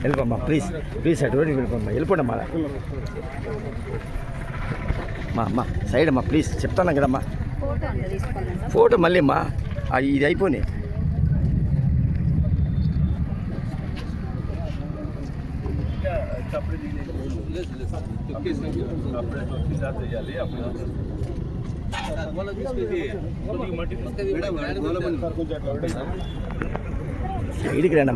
వెళ్ళిపోమ్మా please please అటువంటి వెళ్ళిపోమ్మా వెళ్ళిపోండమ్మా మా అమ్మ సైడ్ అమ్మా ప్లీజ్ చెప్తాను కదమ్మా ఫోటో మళ్ళీ అమ్మా ఇది అయిపోయి అప్పుడే సైడ్కి రండి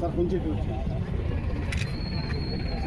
సార్ కొంచెం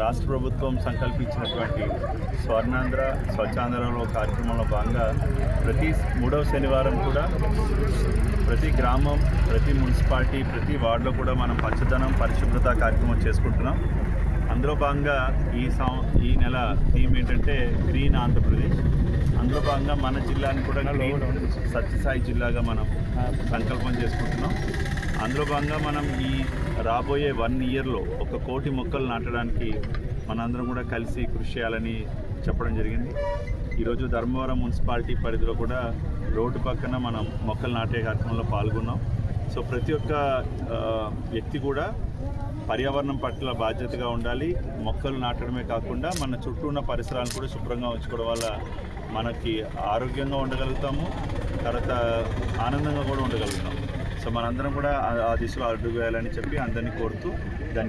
రాష్ట్ర ప్రభుత్వం సంకల్పించినటువంటి స్వర్ణాంధ్ర స్వచ్ఛాంధ్రలో కార్యక్రమంలో భాగంగా ప్రతి మూడవ శనివారం కూడా ప్రతి గ్రామం ప్రతి మున్సిపాలిటీ ప్రతి వార్డులో కూడా మనం పచ్చదనం పరిశుభ్రత కార్యక్రమం చేసుకుంటున్నాం. అందులో భాగంగా ఈ సం ఈ నెల థీమ్ ఏంటంటే గ్రీన్ ఆంధ్రప్రదేశ్. అందులో భాగంగా మన జిల్లాని కూడా సత్యసాయి జిల్లాగా మనం సంకల్పం చేసుకుంటున్నాం. అందులో భాగంగా మనం ఈ రాబోయే వన్ ఇయర్లో ఒక కోటి మొక్కలు నాటడానికి మనందరం కూడా కలిసి కృషి చేయాలని చెప్పడం జరిగింది. ఈరోజు ధర్మవరం మున్సిపాలిటీ పరిధిలో కూడా రోడ్డు పక్కన మనం మొక్కలు నాటే కార్యక్రమంలో పాల్గొన్నాం. సో ప్రతి ఒక్క వ్యక్తి కూడా పర్యావరణం పట్ల బాధ్యతగా ఉండాలి. మొక్కలు నాటడమే కాకుండా మన చుట్టూ ఉన్న పరిసరాలను కూడా శుభ్రంగా ఉంచుకోవడం వల్ల మనకి ఆరోగ్యంగా ఉండగలుగుతాము తర్వాత ఆనందంగా కూడా ఉండగలుగుతాం. సో మనందరం కూడా ఆ- ఆ దిశలో అడుగు వేయాలని చెప్పి అందరినీ కోరుతూ ధన్యవాదాలు.